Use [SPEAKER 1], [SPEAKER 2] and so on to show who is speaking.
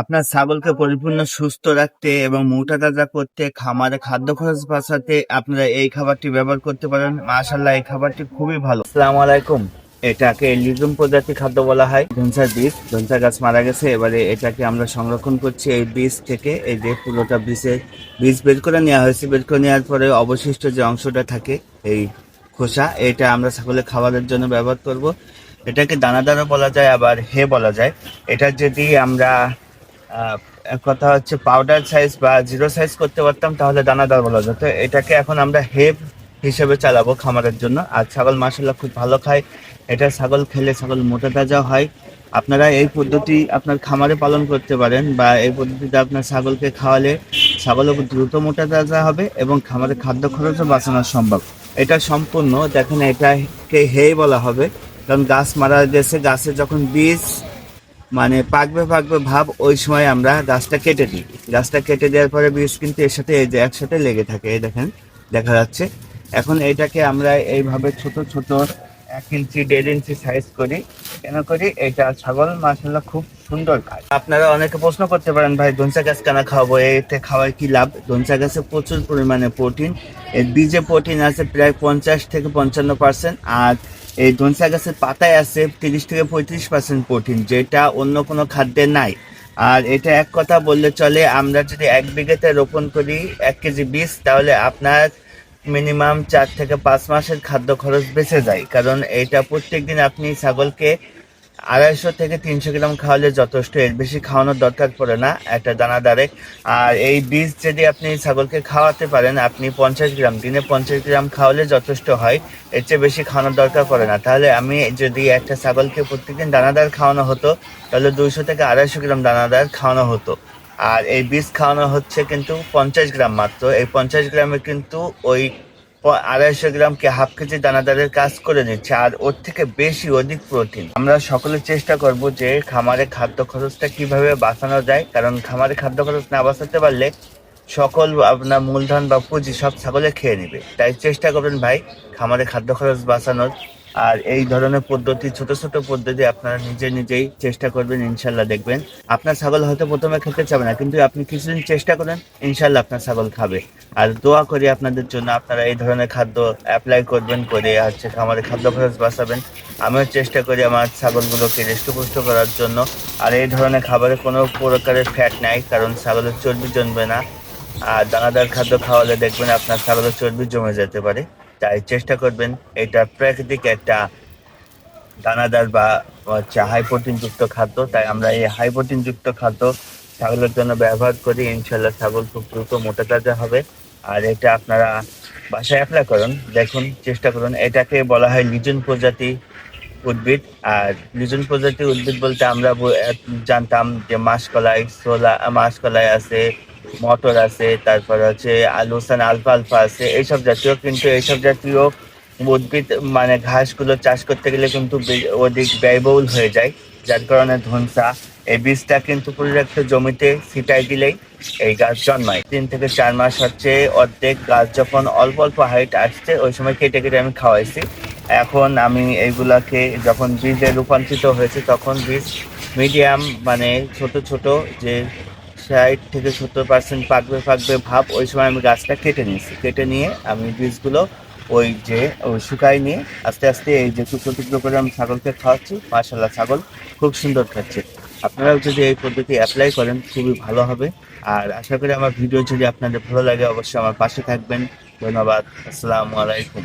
[SPEAKER 1] আপনার ছাগলকে পরিপূর্ণ সুস্থ রাখতে এবং মোটা তাজা করতে খামারে খাদ্য খরচ বাঁচাতে আপনারা এই খাবারটি ব্যবহার করতে পারেন। মাশাল্লাহ এই খাবারটি খুবই ভালো। আসসালামু আলাইকুম। এটাকে লিজুম প্রজাতি খাদ্য বলা হয়। ধনসার বীজ ধনসা গাছ মারা গেছে। এবারে এটাকে আমরা সংরক্ষণ করছি এই বীজ থেকে। এই যে পুরোটা বীজের বীজ বের করে নেওয়া হয়েছে। বের করে নেওয়ার পরে অবশিষ্ট যে অংশটা থাকে এই খোসা এটা আমরা ছাগলের খাবারের জন্য ব্যবহার করব। এটাকে দানাদারও বলা যায় আবার হে বলা যায়। এটা যদি আমরা কথা হচ্ছে পাউডার সাইজ বা জিরো সাইজ করতে পারতাম, তাহলে দানাদার বলা যেত। এটাকে এখন আমরা হেব হিসেবে চালাবো খামারের জন্য। আর ছাগল মাসাল্লাহ খুব ভালো খায়। এটা ছাগল খেলে ছাগল মোটা তাজা হয়। আপনারা এই পদ্ধতি আপনার খামারে পালন করতে পারেন বা এই পদ্ধতিতে আপনার ছাগলকে খাওয়ালে ছাগলও দ্রুত মোটা তাজা হবে এবং খামারে খাদ্য খরচও বাঁচানো সম্ভব। এটা সম্পূর্ণ, দেখেন এটাকে হেই বলা হবে। কারণ গাছ মারা গেছে, গাছে যখন বীজ মানে পাকবে পাকবে ভাব, ওই সময় আমরা গাছটা কেটে দিই গাছটা কেটে দেওয়ার পরে বীজ কিন্তু এর সাথে, এই যে একসাথে লেগে থাকে, এই দেখেন, দেখা যাচ্ছে। এখন এইটাকে আমরা এইভাবে ছোট ছোট এক ইঞ্চি, দেড় ইঞ্চি সাইজ করি। কেন করি? এটা ছাগল মাসাল্লাহ খুব সুন্দর খায়। আপনারা অনেকে প্রশ্ন করতে পারেন, ভাই, ধনসা গাছ কেন খাওয়াবো? এতে খাওয়ার কি লাভ? ধনসা গাছে প্রচুর পরিমাণে প্রোটিন এর বীজে প্রোটিন আছে প্রায় পঞ্চাশ থেকে পঞ্চান্ন পার্সেন্ট আর এই ধনসা গাছের পাতায় আছে তিরিশ থেকে পঁয়ত্রিশ পার্সেন্ট প্রোটিন যেটা অন্য কোনো খাদ্যে নাই। আর এটা এক কথা বললে চলে, আমরা যদি এক বিঘেতে রোপণ করি এক কেজি বীজ, তাহলে আপনার মিনিমাম চার থেকে পাঁচ মাসের খাদ্য খরচ বেঁচে যায়। কারণ এটা প্রত্যেক দিন আপনি ছাগলকে আড়াইশো থেকে তিনশো গ্রাম খাওয়ালে যথেষ্ট, এর বেশি খাওয়ানোর দরকার পড়ে না, একটা দানাদারে আর এই বীজ যদি আপনি ছাগলকে খাওয়াতে পারেন, আপনি পঞ্চাশ গ্রাম, দিনে পঞ্চাশ গ্রাম খাওয়ালে যথেষ্ট হয়, এর চেয়ে বেশি খাওয়ানোর দরকার পড়ে না। তাহলে আমি যদি একটা ছাগলকে প্রত্যেকদিন দানাদার খাওয়ানো হতো, তাহলে দুইশো থেকে আড়াইশো গ্রাম দানাদার খাওয়ানো হতো। আর এই বীজ খাওয়ানো হচ্ছে কিন্তু পঞ্চাশ গ্রাম মাত্র, এই পঞ্চাশ গ্রামে কিন্তু ওই আড়াইশো গ্রামকে হাফ কেজি দানাদারের কাজ করে নিচ্ছে, আর ওর থেকে বেশি অধিক প্রোটিন। আমরা সকলে চেষ্টা করব যে খামারে খাদ্য খরচটা কীভাবে বাঁচানো যায়, কারণ খামারে খাদ্য খরচ না বাঁচাতে পারলে সকল আপনার মূলধন বা পুঁজি সব ছাগলে খেয়ে নেবে। তাই চেষ্টা করবেন ভাই, খামারে খাদ্য খরচ বাঁচানোর। আর এই ধরনের পদ্ধতি, ছোট ছোট পদ্ধতি আপনারা নিজে নিজেই চেষ্টা করবেন, ইনশাল্লাহ দেখবেন। আপনার ছাগল হয়তো প্রথমে খেতে চাবে না, কিন্তু আপনি কিছুদিন চেষ্টা করেন, ইনশাল্লাহ আপনার ছাগল খাবে। আর দোয়া করি আপনাদের জন্য, আপনারা এই ধরনের খাদ্য অ্যাপ্লাই করবেন, করে হচ্ছে খামারে খাদ্য খরচ বাঁচাবেন। আমিও চেষ্টা করি আমার ছাগলগুলোকে হৃষ্টপুষ্ট করার জন্য। আর এই ধরনের খাবারে কোনো প্রকারের ফ্যাট নাই, কারণ ছাগলের চর্বি জমবে না। আর দানাদার খাদ্য খাওয়ালে দেখবেন আপনার ছাগলের চর্বি জমে যেতে পারে। তাই চেষ্টা করবেন এটা প্রাকৃতিক একটা দানাদার বা হচ্ছে হাই যুক্ত খাদ্য। তাই আমরা এই হাই যুক্ত খাদ্য ছাগলের জন্য ব্যবহার করি। ইনশাল্লাহ ছাগল খুব দ্রুত মোটা তাজা হবে। আর এটা আপনারা বাসায় অ্যাপ্লাই করুন, দেখুন, চেষ্টা করুন। এটাকে বলা হয় লিজন প্রজাতি উদ্ভিদ। আর লিজন প্রজাতি উদ্ভিদ বলতে আমরা জানতাম যে মাসকলাই সোলা মাসকলাই আছে মটর আছে, তারপর হচ্ছে আলুসান আলফা আলফা আছে এইসব জাতীয় কিন্তু এইসব জাতীয় উদ্ভিদ মানে ঘাসগুলো চাষ করতে গেলে কিন্তু অধিক ব্যয়বহুল হয়ে যায়। যার কারণে ধনসা, এই বীজটা কিন্তু পুরো একটা জমিতে ছিটাই দিলেই এই গাছ জন্মায়। তিন থেকে চার মাস হচ্ছে অর্ধেক গাছ যখন অল্প অল্প হাইট আসছে, ওই সময় কেটে কেটে আমি খাওয়াইছি। এখন আমি এইগুলাকে যখন বীজে রূপান্তরিত হয়েছে, তখন বীজ মিডিয়াম মানে ছোট ছোট যে ষাট থেকে সত্তর পার্সেন্ট পাকবে পাকবে ভাব, ওই সময় আমি গাছটা কেটে নিয়েছি। কেটে নিয়ে আমি বীজগুলো ওই যে, ওই শুকাই নিয়ে আস্তে আস্তে এই যে টুকরো টুকরো করে আমি ছাগলকে খাওয়াচ্ছি। মাশাল্লাহ ছাগল খুব সুন্দর খাচ্ছে। আপনারাও যদি এই পদ্ধতি অ্যাপ্লাই করেন, খুবই ভালো হবে। আর আশা করি আমার ভিডিও যদি আপনাদের ভালো লাগে, অবশ্যই আমার পাশে থাকবেন। ধন্যবাদ। আসসালামু আলাইকুম।